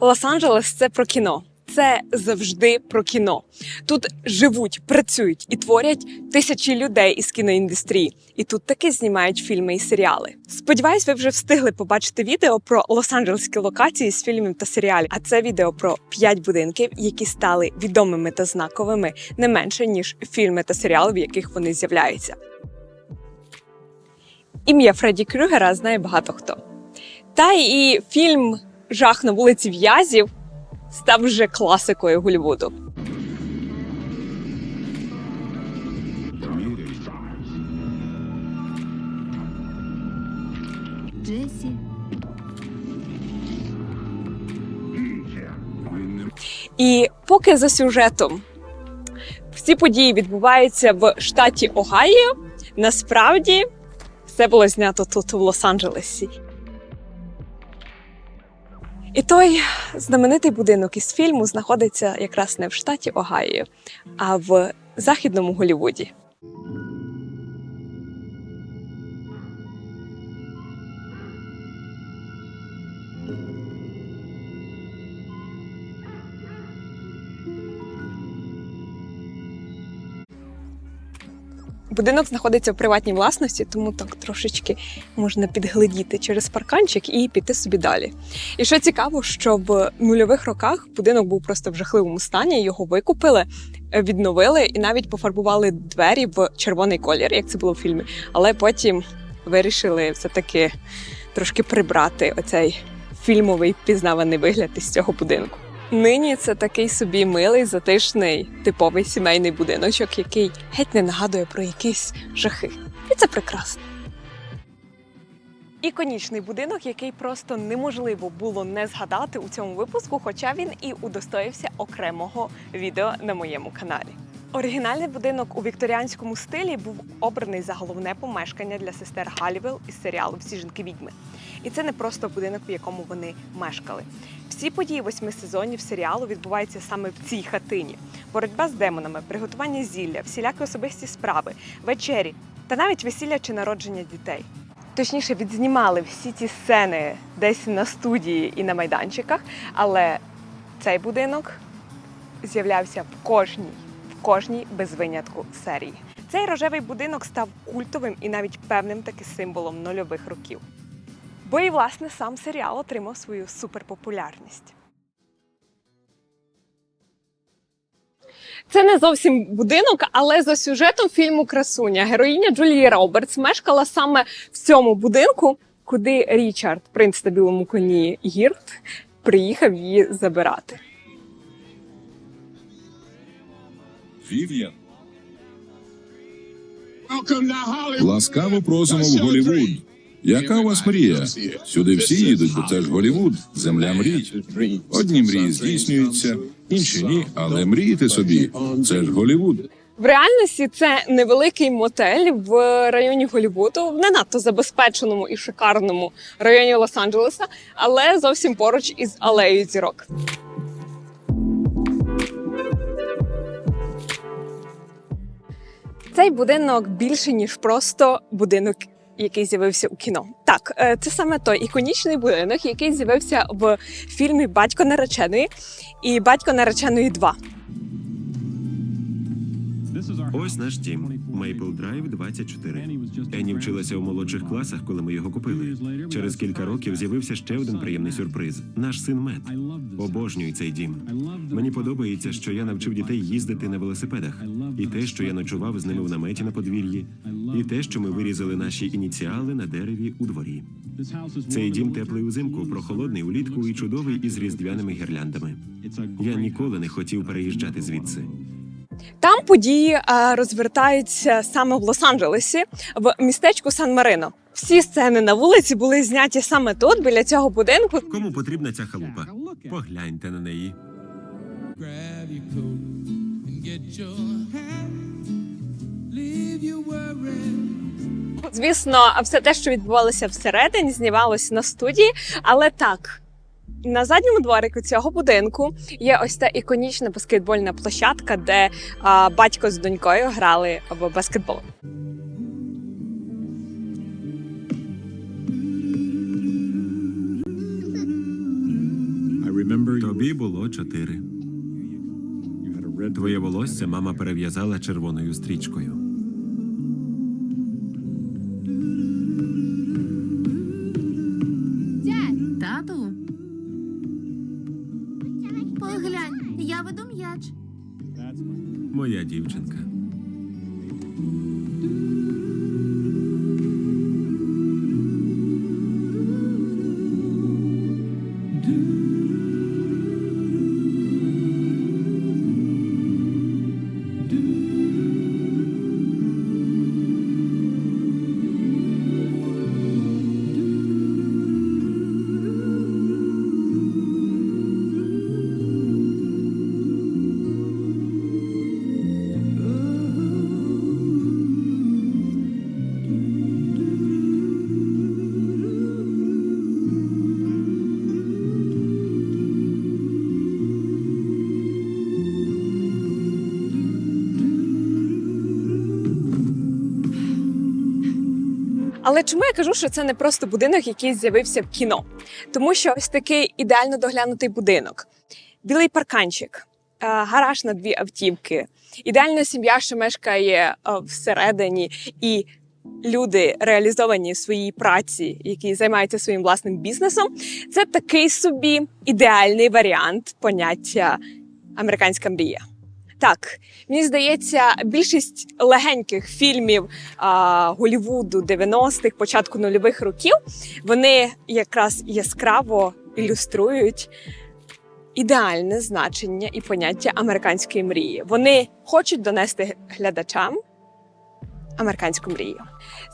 Лос-Анджелес це про кіно. Це завжди про кіно. Тут живуть, працюють і творять тисячі людей із кіноіндустрії. І тут таки знімають фільми і серіали. Сподіваюсь, ви вже встигли побачити відео про лос-анджелеські локації з фільмів та серіалів. А це відео про п'ять будинків, які стали відомими та знаковими не менше ніж фільми та серіали, в яких вони з'являються. Ім'я Фредді Крюгера знає багато хто. Та і фільм Жах на вулиці В'язів став вже класикою Голлівуду. Джесі, І поки за сюжетом всі події відбуваються в штаті Огайо, насправді все було знято тут, в Лос-Анджелесі. І той знаменитий будинок із фільму знаходиться якраз не в штаті Огайо, а в західному Голлівуді. Будинок знаходиться в приватній власності, тому так трошечки можна підглядіти через парканчик і піти собі далі. І що цікаво, що в нульових роках будинок був просто в жахливому стані, його викупили, е, відновили і навіть пофарбували двері в червоний колір, як це було в фільмі. Але потім вирішили все-таки трошки прибрати оцей фільмовий пізнаваний вигляд із цього будинку. Нині це такий собі милий, затишний, типовий сімейний будиночок, який геть не нагадує про якісь жахи. І це прекрасно. Іконічний будинок, який просто неможливо було не згадати у цьому випуску, хоча він і удостоївся окремого відео на моєму каналі. Оригінальний будинок у вікторіанському стилі був обраний за головне помешкання для сестер Галівел із серіалу Всі жінки відьми. І це не просто будинок, в якому вони мешкали. Всі події восьми сезонів серіалу відбуваються саме в цій хатині: боротьба з демонами, приготування зілля, всілякі особисті справи, вечері та навіть весілля чи народження дітей. Точніше, відзнімали всі ці сцени десь на студії і на майданчиках, але цей будинок з'являвся в кожній, кожній без винятку серії. Цей рожевий будинок став культовим і навіть певним таки символом нульових років. Бо і власне сам серіал отримав свою суперпопулярність. Це не зовсім будинок, але за сюжетом фільму Красуня героїня Джулії Робертс мешкала саме в цьому будинку, куди Річард, принц на білому коні Гірт, приїхав її забирати. Вів'ян. Ласкаво просимо в Голівуд. Яка у вас мрія? Сюди всі їдуть, бо це ж Голівуд, земля мрій. Одні мрії здійснюються, інші ні, але мрієте собі. Це ж Голівуд. В реальності це невеликий мотель в районі Голлівуду, в не надто забезпеченому і шикарному районі Лос-Анджелеса, але зовсім поруч із алеєю зірок. Цей будинок більше ніж просто будинок. Який з'явився у кіно, так е, це саме той іконічний будинок, який з'явився в фільмі Батько нареченої і Батько нареченої 2». Ось наш дім. Мейпл Драйв 24. Енні вчилася у молодших класах, коли ми його купили. Через кілька років з'явився ще один приємний сюрприз. Наш син Мет. Обожнюю цей дім. Мені подобається, що я навчив дітей їздити на велосипедах, і те, що я ночував з ними в наметі на подвір'ї, і те, що ми вирізали наші ініціали на дереві у дворі. Цей дім теплий узимку, прохолодний улітку і чудовий із різдвяними гірляндами. Я ніколи не хотів переїжджати звідси. Там події е, розвертаються саме в Лос-Анджелесі, в містечку Сан-Марино. Всі сцени на вулиці були зняті саме тут, біля цього будинку. Кому потрібна ця халупа? Погляньте на неї. Звісно, все те, що відбувалося всередині, знімалося на студії, але так. На задньому дворику цього будинку є ось та іконічна баскетбольна площадка, де а, батько з донькою грали в баскетбол. Тобі було чотири. Твоє волосся мама перев'язала червоною стрічкою. Але чому я кажу, що це не просто будинок, який з'явився в кіно? Тому що ось такий ідеально доглянутий будинок, білий парканчик, е, гараж на дві автівки, ідеальна сім'я, що мешкає е, всередині, і люди реалізовані в своїй праці, які займаються своїм власним бізнесом. Це такий собі ідеальний варіант поняття американська мрія. Так, мені здається, більшість легеньких фільмів а, Голівуду 90-х, початку нульових років, вони якраз яскраво ілюструють ідеальне значення і поняття американської мрії. Вони хочуть донести глядачам американську мрію.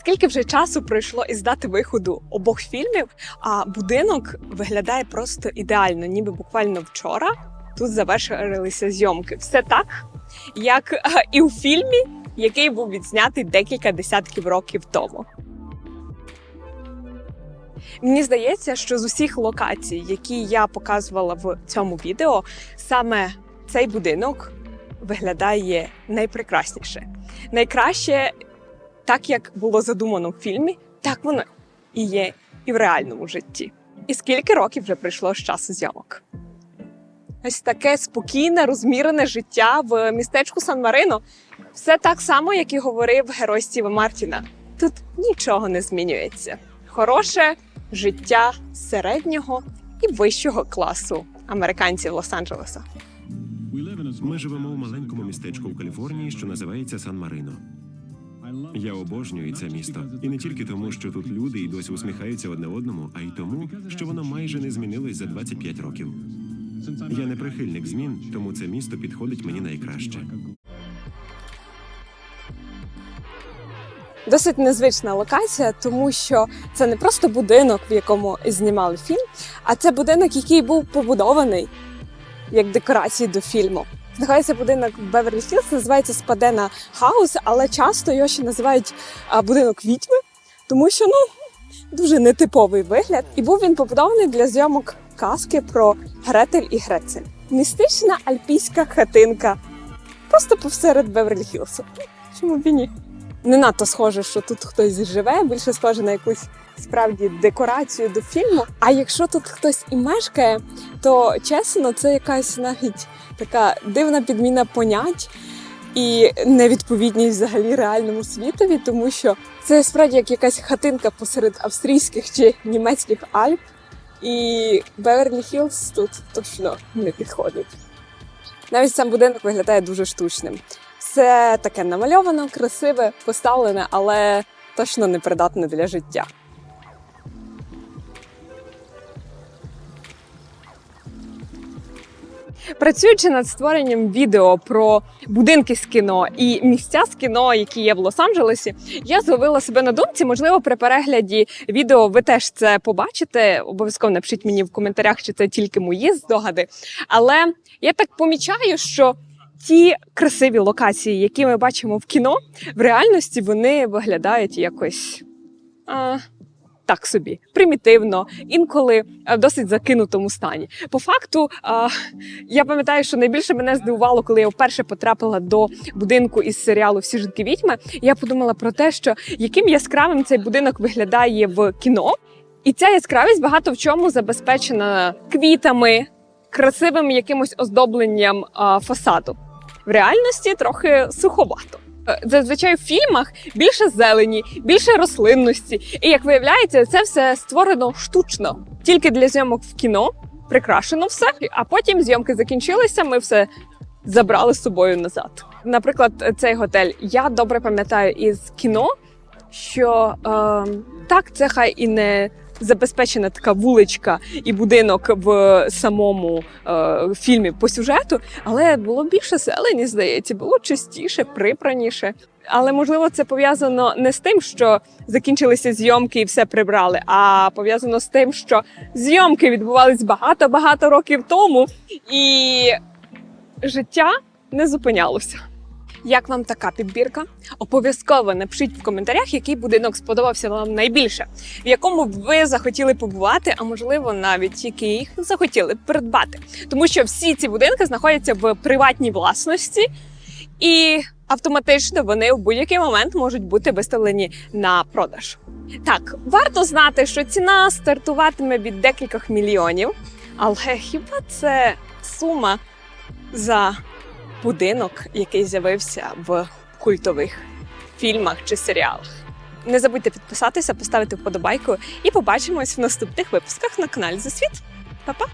Скільки вже часу пройшло із дати виходу обох фільмів, а будинок виглядає просто ідеально, ніби буквально вчора тут завершилися зйомки. Все так, як і у фільмі, який був відзнятий декілька десятків років тому. Мені здається, що з усіх локацій, які я показувала в цьому відео, саме цей будинок виглядає найпрекрасніше. Найкраще, так як було задумано в фільмі, так воно і є і в реальному житті. І скільки років вже пройшло з часу зйомок? Ось таке спокійне, розмірене життя в містечку Сан-Марино. Все так само, як і говорив герой Стіва Мартіна. Тут нічого не змінюється. Хороше життя середнього і вищого класу американців Лос-Анджелеса. Ми живемо у маленькому містечку в Каліфорнії, що називається Сан-Марино. Я обожнюю це місто, і не тільки тому, що тут люди і досі усміхаються одне одному, а й тому, що воно майже не змінилось за 25 років. Я не прихильник змін, тому це місто підходить мені найкраще. Досить незвична локація, тому що це не просто будинок, в якому знімали фільм, а це будинок, який був побудований як декорації до фільму. Знаходиться будинок Беверлі Хіллз, називається Спадена Хаус, але часто його ще називають будинок відьми, тому що ну дуже нетиповий вигляд. І був він побудований для зйомок казки про Гретель і Грецель. Містична альпійська хатинка, просто посеред Беверлі Хіллсу. Чому б і ні? не надто схоже, що тут хтось живе, більше схоже на якусь справді декорацію до фільму. А якщо тут хтось і мешкає, то чесно, це якась навіть така дивна підміна понять і невідповідність взагалі реальному світові, тому що це справді як якась хатинка посеред австрійських чи німецьких Альп. І Беверлі Хіллз тут точно не підходить. Навіть сам будинок виглядає дуже штучним. Все таке намальовано, красиве, поставлене, але точно не придатне для життя. Працюючи над створенням відео про будинки з кіно і місця з кіно, які є в Лос-Анджелесі, я зловила себе на думці. Можливо, при перегляді відео ви теж це побачите. Обов'язково напишіть мені в коментарях, чи це тільки мої здогади. Але я так помічаю, що ті красиві локації, які ми бачимо в кіно, в реальності вони виглядають якось. А... Так собі примітивно, інколи е, в досить закинутому стані. По факту, я пам'ятаю, що найбільше мене здивувало, коли я вперше потрапила до будинку із серіалу Всі жінки відьми. Я подумала про те, що яким яскравим цей будинок виглядає в кіно, і ця яскравість багато в чому забезпечена квітами, красивим якимось оздобленням фасаду. В реальності трохи суховато. Е, Зазвичай в фільмах більше зелені, більше рослинності. І як виявляється, це все створено штучно. Тільки для зйомок в кіно прикрашено все, а потім зйомки закінчилися. Ми все забрали з собою назад. Наприклад, цей готель я добре пам'ятаю із кіно, що е, так, це хай і не забезпечена така вуличка і будинок в самому е, фільмі по сюжету, але було більше зелені, здається, було чистіше, прибраніше. Але можливо, це пов'язано не з тим, що закінчилися зйомки і все прибрали, а пов'язано з тим, що зйомки відбувались багато-багато років тому, і життя не зупинялося. Як вам така підбірка? Обов'язково напишіть в коментарях, який будинок сподобався вам найбільше, в якому б ви захотіли побувати, а можливо навіть який захотіли б придбати. Тому що всі ці будинки знаходяться в приватній власності, і автоматично вони в будь-який момент можуть бути виставлені на продаж. Так, варто знати, що ціна стартуватиме від декількох мільйонів, але хіба це сума за будинок, який з'явився в культових фільмах чи серіалах? Не забудьте підписатися, поставити вподобайку і побачимось в наступних випусках на каналі Засвіт. Па-па!